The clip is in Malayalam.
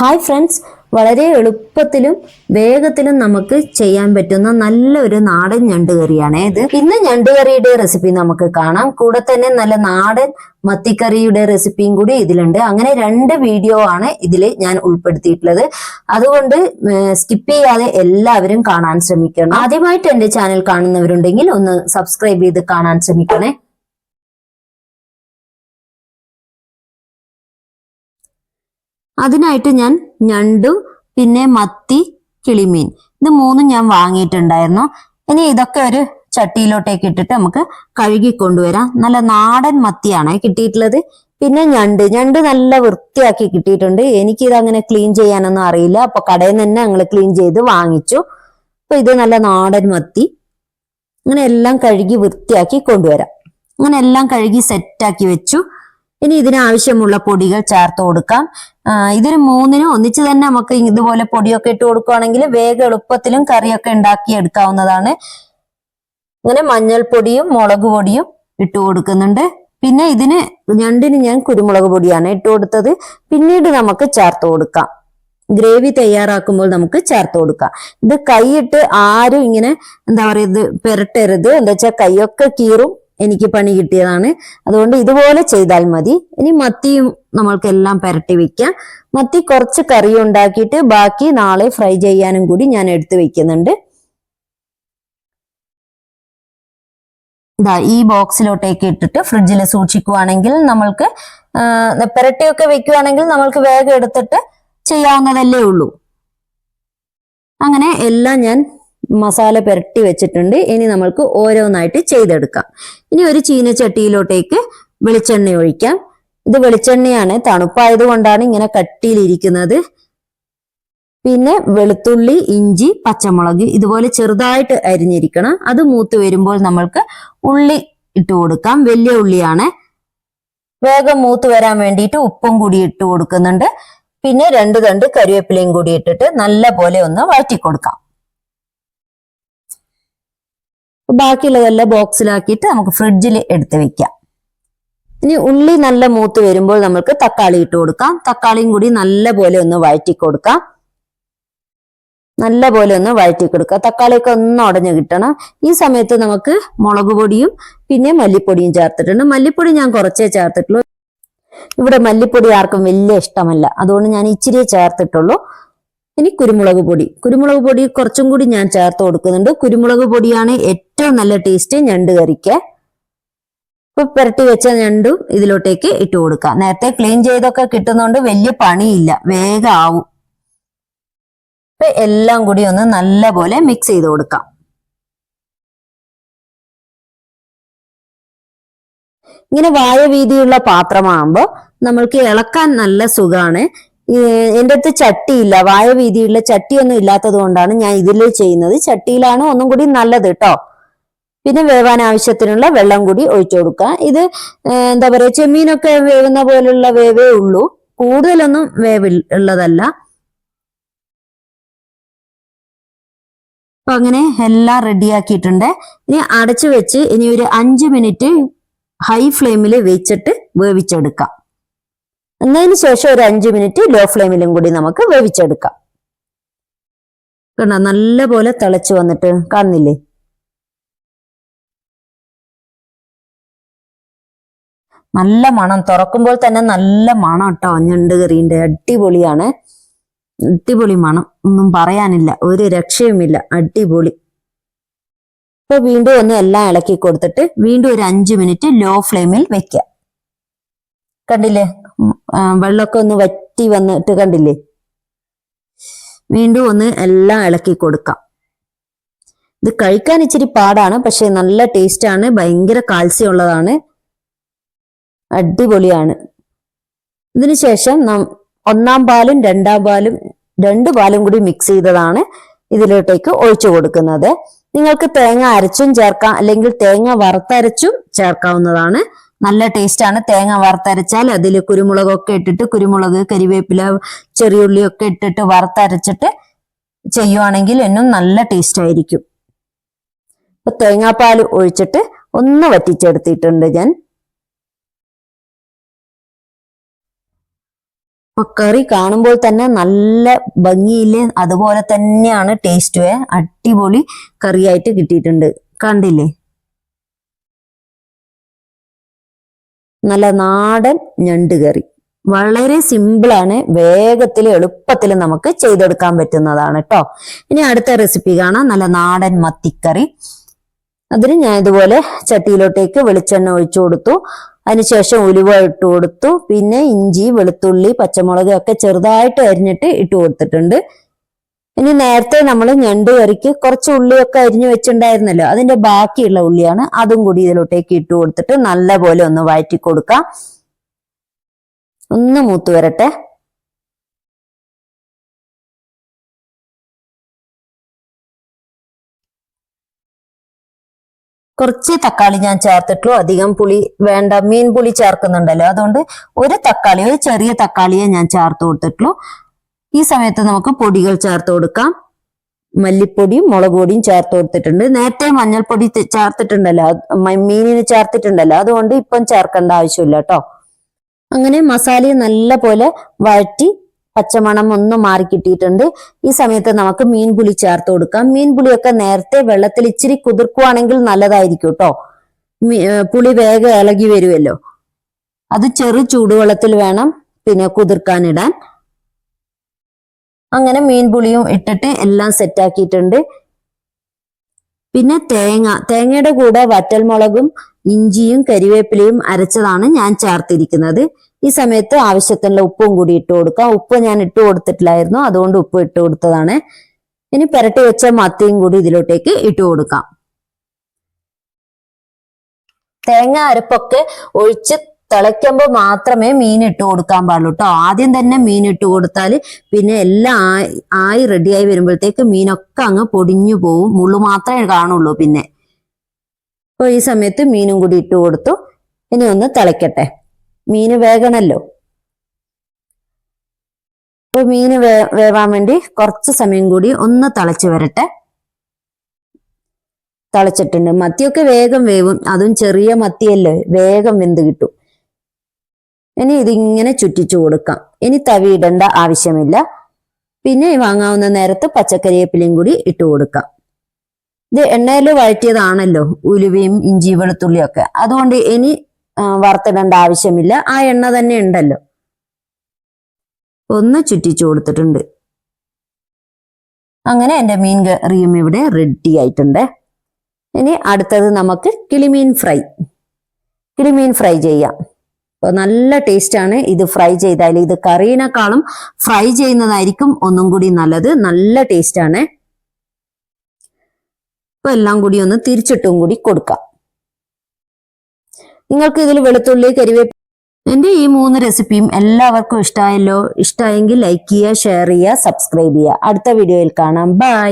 ഹായ് ഫ്രണ്ട്സ് വളരെ എളുപ്പത്തിലും വേഗത്തിലും നമുക്ക് ചെയ്യാൻ പറ്റുന്ന നല്ലൊരു നാടൻ ഞണ്ട് കറിയാണ് ഇത്. ഇന്ന് ഞണ്ട് കറിയുടെ റെസിപ്പി നമുക്ക് കാണാം. കൂടെ തന്നെ നല്ല നാടൻ മത്തിക്കറിയുടെ റെസിപ്പിയും കൂടി ഇതിലുണ്ട്. അങ്ങനെ രണ്ട് വീഡിയോ ആണ് ഇതിൽ ഞാൻ ഉൾപ്പെടുത്തിയിട്ടുള്ളത്. അതുകൊണ്ട് സ്കിപ്പ് ചെയ്യാതെ എല്ലാവരും കാണാൻ ശ്രമിക്കണം. ആദ്യമായിട്ട് എന്റെ ചാനൽ കാണുന്നവരുണ്ടെങ്കിൽ ഒന്ന് സബ്സ്ക്രൈബ് ചെയ്ത് കാണാൻ ശ്രമിക്കണേ. അതിനായിട്ട് ഞാൻ ഞണ്ടു പിന്നെ മത്തി കിളിമീൻ. ഇത് മൂന്നും ഞാൻ വാങ്ങിയിട്ടുണ്ടായിരുന്നു. ഇനി ഇതൊക്കെ ഒരു ചട്ടിയിലോട്ടേക്ക് ഇട്ടിട്ട് നമുക്ക് കഴുകി കൊണ്ടുവരാം. നല്ല നാടൻ മത്തിയാണ് കിട്ടിയിട്ടുള്ളത്. പിന്നെ ഞണ്ട്. ഞണ്ട് നല്ല വൃത്തിയാക്കി കിട്ടിയിട്ടുണ്ട്. എനിക്കിത് അങ്ങനെ ക്ലീൻ ചെയ്യാനൊന്നും അറിയില്ല. അപ്പൊ കടയിൽ നിന്ന് തന്നെ ഞങ്ങൾ ക്ലീൻ ചെയ്ത് വാങ്ങിച്ചു. അപ്പൊ ഇത് നല്ല നാടൻ മത്തി. അങ്ങനെ എല്ലാം കഴുകി വൃത്തിയാക്കി കൊണ്ടുവരാം. അങ്ങനെ എല്ലാം കഴുകി സെറ്റാക്കി വെച്ചു. ഇനി ഇതിനാവശ്യമുള്ള പൊടികൾ ചേർത്ത് കൊടുക്കാം. ഇതൊരു മൂന്നിനും ഒന്നിച്ച് തന്നെ നമുക്ക് ഇതുപോലെ പൊടിയൊക്കെ ഇട്ട് കൊടുക്കുകയാണെങ്കിൽ വേഗം എളുപ്പത്തിലും കറിയൊക്കെ ഉണ്ടാക്കി എടുക്കാവുന്നതാണ്. അങ്ങനെ മഞ്ഞൾപ്പൊടിയും മുളക് പൊടിയും ഇട്ട് കൊടുക്കുന്നുണ്ട്. പിന്നെ ഇതിന് ഞണ്ടിന് ഞാൻ കുരുമുളക് പൊടിയാണ് ഇട്ട് കൊടുത്തത്. പിന്നീട് നമുക്ക് ചേർത്ത് കൊടുക്കാം. ഗ്രേവി തയ്യാറാക്കുമ്പോൾ നമുക്ക് ചേർത്ത് കൊടുക്കാം. ഇത് കൈയിട്ട് ആരും ഇങ്ങനെ എന്താ പറയുക ഇത് പെരട്ടരുത്. എന്താ വെച്ചാൽ കൈയൊക്കെ കീറും. എനിക്ക് പണി കിട്ടിയതാണ്. അതുകൊണ്ട് ഇതുപോലെ ചെയ്താൽ മതി. ഇനി മത്തിയും നമ്മൾക്കെല്ലാം പെരട്ടി വെക്കാം. മത്തി കുറച്ച് കറി ഉണ്ടാക്കിയിട്ട് ബാക്കി നാളെ ഫ്രൈ ചെയ്യാനും കൂടി ഞാൻ എടുത്തു വെക്കുന്നുണ്ട്. ഇതാ ഈ ബോക്സിലോട്ടേക്ക് ഇട്ടിട്ട് ഫ്രിഡ്ജിൽ സൂക്ഷിക്കുവാണെങ്കിൽ നമ്മൾക്ക് പുരട്ടിയൊക്കെ വെക്കുവാണെങ്കിൽ നമ്മൾക്ക് വേഗം എടുത്തിട്ട് ചെയ്യാവുന്നതല്ലേ ഉള്ളൂ. അങ്ങനെ എല്ലാം ഞാൻ മസാല പുരട്ടി വെച്ചിട്ടുണ്ട്. ഇനി നമ്മൾക്ക് ഓരോന്നായിട്ട് ചെയ്തെടുക്കാം. ഇനി ഒരു ചീനച്ചട്ടിയിലോട്ടേക്ക് വെളിച്ചെണ്ണ ഒഴിക്കാം. ഇത് വെളിച്ചെണ്ണയാണ് തണുപ്പായത് കൊണ്ടാണ് ഇങ്ങനെ കട്ടിയിലിരിക്കുന്നത്. പിന്നെ വെളുത്തുള്ളി ഇഞ്ചി പച്ചമുളക് ഇതുപോലെ ചെറുതായിട്ട് അരിഞ്ഞിരിക്കണം. അത് മൂത്ത് വരുമ്പോൾ നമ്മൾക്ക് ഉള്ളി ഇട്ട് കൊടുക്കാം. വലിയ ഉള്ളിയാണ്. വേഗം മൂത്ത് വരാൻ വേണ്ടിയിട്ട് ഉപ്പും കൂടി ഇട്ട് കൊടുക്കുന്നുണ്ട്. പിന്നെ രണ്ട് തണ്ട് കരിവേപ്പിലയും കൂടി ഇട്ടിട്ട് നല്ല പോലെ ഒന്ന് വഴറ്റി കൊടുക്കാം ബാക്കിയുള്ളതെല്ലാം ബോക്സിലാക്കിയിട്ട് നമുക്ക് ഫ്രിഡ്ജിൽ എടുത്ത് വെക്കാം. ഇനി ഉള്ളി നല്ല മൂത്ത് വരുമ്പോൾ നമുക്ക് തക്കാളി ഇട്ട് കൊടുക്കാം. തക്കാളിയും കൂടി നല്ല പോലെ ഒന്ന് വഴറ്റി കൊടുക്കാം. നല്ല പോലെ ഒന്ന് വഴറ്റി കൊടുക്കുക തക്കാളിയൊക്കെ ഒന്ന് ഉടഞ്ഞു കിട്ടണം. ഈ സമയത്ത് നമുക്ക് മുളക് പൊടിയും പിന്നെ മല്ലിപ്പൊടിയും ചേർത്തിട്ടുണ്ട്. മല്ലിപ്പൊടി ഞാൻ കുറച്ചേ ചേർത്തിട്ടുള്ളൂ. ഇവിടെ മല്ലിപ്പൊടി ആർക്കും വലിയ ഇഷ്ടമല്ല. അതുകൊണ്ട് ഞാൻ ഇച്ചിരി ചേർത്തിട്ടുള്ളൂ. ഇനി കുരുമുളക് പൊടി. കുരുമുളക് പൊടി കുറച്ചും കൂടി ഞാൻ ചേർത്ത് കൊടുക്കുന്നുണ്ട്. കുരുമുളക് പൊടിയാണ് ഏറ്റവും നല്ല ടേസ്റ്റ് ഞണ്ട് കറിക്ക്. ഇപ്പൊ പുരട്ടി വെച്ച ഞണ്ടും ഇതിലോട്ടേക്ക് ഇട്ട് കൊടുക്കാം. നേരത്തെ ക്ലീൻ ചെയ്തൊക്കെ കിട്ടുന്നോണ്ട് വലിയ പണിയില്ല. വേഗം ആവും. ഇപ്പൊ എല്ലാം കൂടി ഒന്ന് നല്ല പോലെ മിക്സ് ചെയ്ത് കൊടുക്കാം. ഇങ്ങനെ വായ വീതിയുള്ള പാത്രമാകുമ്പോൾ നമ്മൾക്ക് ഇളക്കാൻ നല്ല സുഖമാണ് എന്റെ അടുത്ത് ചട്ടിയില്ല. വായ വീതിയുള്ള ചട്ടിയൊന്നും ഇല്ലാത്തത് കൊണ്ടാണ് ഞാൻ ഇതിൽ ചെയ്യുന്നത്. ചട്ടിയിലാണ് ഒന്നും കൂടി നല്ലത് കേട്ടോ പിന്നെ വേവാൻ ആവശ്യത്തിനുള്ള വെള്ളം കൂടി ഒഴിച്ചു കൊടുക്കുക. ഇത് എന്താ പറയുക ചെമ്മീനൊക്കെ വേവുന്ന പോലുള്ള വേവേ ഉള്ളൂ. കൂടുതലൊന്നും വേവ് ഉള്ളതല്ല. അപ്പൊ അങ്ങനെ എല്ലാം റെഡിയാക്കിയിട്ടുണ്ട് ഇനി അടച്ചു വെച്ച് ഇനി ഒരു അഞ്ച് മിനിറ്റ് ഹൈ ഫ്ലെയിമിൽ വെച്ചിട്ട് വേവിച്ചെടുക്കാം. എന്നതിന് ശേഷം ഒരു അഞ്ച് മിനിറ്റ് ലോ ഫ്ലെയിമിലും കൂടി നമുക്ക് വേവിച്ചെടുക്കാം. കണ്ടോ നല്ല പോലെ തിളച്ചു വന്നിട്ട് കാണുന്നില്ലേ? നല്ല മണം തുറക്കുമ്പോൾ തന്നെ നല്ല മണം കേട്ടോ. ഞണ്ട് കറിയുണ്ട് അടിപൊളിയാണ്. അടിപൊളി മണം. ഒന്നും പറയാനില്ല. ഒരു രക്ഷയുമില്ല. അടിപൊളി. ഇപ്പൊ വീണ്ടും ഒന്ന് എല്ലാം ഇളക്കി കൊടുത്തിട്ട് വീണ്ടും ഒരു അഞ്ചു മിനിറ്റ് ലോ ഫ്ലെയിമിൽ വെക്കുക കണ്ടില്ലേ? വെള്ളമൊക്കെ ഒന്ന് വറ്റി വന്നിട്ട് കണ്ടില്ലേ? വീണ്ടും ഒന്ന് എല്ലാം ഇളക്കി കൊടുക്കാം. ഇത് കഴിക്കാൻ ഇച്ചിരി പാടാണ് പക്ഷെ നല്ല ടേസ്റ്റ് ആണ് ഭയങ്കര കാൽസ്യം ഉള്ളതാണ്. അടിപൊളിയാണ്. ഇതിനുശേഷം ഒന്നാം പാലും രണ്ടാം പാലും രണ്ട് പാലും കൂടി മിക്സ് ചെയ്തതാണ് ഇതിലോട്ടേക്ക് ഒഴിച്ചു കൊടുക്കുന്നത്. നിങ്ങൾക്ക് തേങ്ങ അരച്ചും ചേർക്കാം അല്ലെങ്കിൽ തേങ്ങ വറുത്തരച്ചും ചേർക്കാവുന്നതാണ്. നല്ല ടേസ്റ്റ് ആണ്. തേങ്ങ വറുത്തരച്ചാൽ അതിൽ കുരുമുളകൊക്കെ ഇട്ടിട്ട് കുരുമുളക് കരിവേപ്പില ചെറിയുള്ളിയൊക്കെ ഇട്ടിട്ട് വറുത്തരച്ചിട്ട് ചെയ്യുവാണെങ്കിൽ എന്നും നല്ല ടേസ്റ്റ് ആയിരിക്കും. ഇപ്പൊ തേങ്ങാപ്പാൽ ഒഴിച്ചിട്ട് ഒന്ന് വറ്റിച്ചെടുത്തിട്ടുണ്ട് ഞാൻ. അപ്പൊ കറി കാണുമ്പോൾ തന്നെ നല്ല ഭംഗിയിൽ അതുപോലെ തന്നെയാണ് ടേസ്റ്റ് അടിപൊളി കറിയായിട്ട് കിട്ടിയിട്ടുണ്ട്. കണ്ടില്ലേ? നല്ല നാടൻ ഞണ്ട് കറി. വളരെ സിമ്പിളാണ് വേഗത്തിൽ എളുപ്പത്തിൽ നമുക്ക് ചെയ്തെടുക്കാൻ പറ്റുന്നതാണ് കേട്ടോ ഇനി അടുത്ത റെസിപ്പി കാണാം. നല്ല നാടൻ മത്തിക്കറി. അതിന് ഞാൻ ഇതുപോലെ ചട്ടിയിലോട്ടേക്ക് വെളിച്ചെണ്ണ ഒഴിച്ചു കൊടുത്തു. അതിനുശേഷം ഉലുവ ഇട്ട് കൊടുത്തു. പിന്നെ ഇഞ്ചി വെളുത്തുള്ളി പച്ചമുളക് ഒക്കെ ചെറുതായിട്ട് അരിഞ്ഞിട്ട് ഇട്ട് കൊടുത്തിട്ടുണ്ട്. ഇനി നേരത്തെ നമ്മൾ ഞണ്ട് കറിക്ക് കുറച്ച് ഉള്ളിയൊക്കെ അരിഞ്ഞു വെച്ചിട്ടുണ്ടായിരുന്നല്ലോ. അതിന്റെ ബാക്കിയുള്ള ഉള്ളിയാണ് അതും കൂടി ഇതിലോട്ടേക്ക് ഇട്ട് കൊടുത്തിട്ട് നല്ല പോലെ ഒന്ന് വഴറ്റി കൊടുക്കാം. ഒന്ന് മൂത്ത് വരട്ടെ. കുറച്ച് തക്കാളി ഞാൻ ചേർത്തിട്ടുള്ളൂ. അധികം പുളി വേണ്ട മീൻ പുളി ചേർക്കുന്നുണ്ടല്ലോ. അതുകൊണ്ട് ഒരു തക്കാളി ഒരു ചെറിയ തക്കാളിയെ ഞാൻ ചേർത്ത് കൊടുത്തിട്ടുള്ളൂ. ഈ സമയത്ത് നമുക്ക് പൊടികൾ ചേർത്ത് കൊടുക്കാം. മല്ലിപ്പൊടിയും മുളക് പൊടിയും ചേർത്ത് കൊടുത്തിട്ടുണ്ട്. നേരത്തെ മഞ്ഞൾപ്പൊടി ചേർത്തിട്ടുണ്ടല്ലോ. മീനിന് ചേർത്തിട്ടുണ്ടല്ലോ. അതുകൊണ്ട് ഇപ്പം ചേർക്കേണ്ട ആവശ്യമില്ല കേട്ടോ. അങ്ങനെ മസാലയെ നല്ല പോലെ വഴറ്റി പച്ചമണം ഒന്ന് മാറി കിട്ടിയിട്ടുണ്ട്. ഈ സമയത്ത് നമുക്ക് മീൻപുളി ചേർത്ത് കൊടുക്കാം. മീൻപുളിയൊക്കെ നേരത്തെ വെള്ളത്തിൽ ഇച്ചിരി കുതിർക്കുവാണെങ്കിൽ നല്ലതായിരിക്കും കേട്ടോ. പുളി വേഗം ഇളകി വരുമല്ലോ. അത് ചെറു ചൂടുവെള്ളത്തിൽ വേണം പിന്നെ കുതിർക്കാനിടാൻ. അങ്ങനെ മീൻ പുളിയും ഇട്ടിട്ട് എല്ലാം സെറ്റാക്കിയിട്ടുണ്ട് പിന്നെ തേങ്ങ തേങ്ങയുടെ കൂടെ വറ്റൽമുളകും ഇഞ്ചിയും കരിവേപ്പിലയും അരച്ചതാണ് ഞാൻ ചേർത്തിരിക്കുന്നത്. ഈ സമയത്ത് ആവശ്യത്തിനുള്ള ഉപ്പും കൂടി ഇട്ട് കൊടുക്കാം. ഉപ്പ് ഞാൻ ഇട്ട് കൊടുത്തിട്ടില്ലായിരുന്നു അതുകൊണ്ട് ഉപ്പ് ഇട്ട് കൊടുത്തതാണ്. ഇനി പുരട്ടി വെച്ച മത്തിയും കൂടി ഇതിലോട്ടേക്ക് ഇട്ട് കൊടുക്കാം. തേങ്ങ അരപ്പൊക്കെ ഒഴിച്ച് തിളയ്ക്കുമ്പോൾ മാത്രമേ മീൻ ഇട്ട് കൊടുക്കാൻ പാടുള്ളൂ കേട്ടോ ആദ്യം തന്നെ മീൻ ഇട്ട് കൊടുത്താൽ പിന്നെ എല്ലാം ആയി ആയി റെഡിയായി വരുമ്പോഴത്തേക്ക് മീനൊക്കെ അങ്ങ് പൊടിഞ്ഞു പോവും. മുള്ളു മാത്രമേ കാണുള്ളൂ പിന്നെ. അപ്പോൾ ഈ സമയത്ത് മീനും കൂടി ഇട്ട് കൊടുത്തു. ഇനി ഒന്ന് തിളയ്ക്കട്ടെ. മീന് വേകണല്ലോ. അപ്പൊ മീന് വേ വേവാൻ വേണ്ടി കുറച്ച് സമയം കൂടി ഒന്ന് തിളച്ച് വരട്ടെ. തിളച്ചിട്ടുണ്ട്. മത്തിയൊക്കെ വേഗം വേവും. അതും ചെറിയ മത്തിയല്ലേ. വേഗം വെന്ത് കിട്ടും. ഇനി ഇതിങ്ങനെ ചുറ്റിച്ചു കൊടുക്കാം. ഇനി തവി ഇടേണ്ട ആവശ്യമില്ല. പിന്നെ വാങ്ങാവുന്ന നേരത്ത് പച്ചക്കറിവേപ്പിലയും കൂടി ഇട്ട് കൊടുക്കാം. ഇത് എണ്ണയിൽ വഴറ്റിയതാണല്ലോ ഉലുവയും ഇഞ്ചി വെളുത്തുള്ളിയും ഒക്കെ അതുകൊണ്ട് ഇനി വറുത്തിടേണ്ട ആവശ്യമില്ല. ആ എണ്ണ തന്നെ ഉണ്ടല്ലോ. ഒന്ന് ചുറ്റിച്ചു കൊടുത്തിട്ടുണ്ട്. അങ്ങനെ എന്റെ മീൻ കറിയും ഇവിടെ റെഡി ആയിട്ടുണ്ട്. ഇനി അടുത്തത് നമുക്ക് കിളിമീൻ ഫ്രൈ. കിളിമീൻ ഫ്രൈ ചെയ്യാം. നല്ല ടേസ്റ്റ് ആണ് ഇത് ഫ്രൈ ചെയ്താൽ. ഇത് കറീനേക്കാളും ഫ്രൈ ചെയ്യുന്നതായിരിക്കും ഒന്നും കൂടി നല്ലത്. നല്ല ടേസ്റ്റ് ആണ്. അപ്പൊ എല്ലാം കൂടി ഒന്ന് തിരിച്ചിട്ടും കൂടി കൊടുക്കാം. നിങ്ങൾക്ക് ഇതിൽ വെളുത്തുള്ളി കരിവേപ്പ് എന്റെ ഈ മൂന്ന് റെസിപ്പിയും എല്ലാവർക്കും ഇഷ്ടമായല്ലോ ഇഷ്ടമായെങ്കിൽ ലൈക്ക് ചെയ്യുക ഷെയർ ചെയ്യുക സബ്സ്ക്രൈബ് ചെയ്യുക. അടുത്ത വീഡിയോയിൽ കാണാം. ബൈ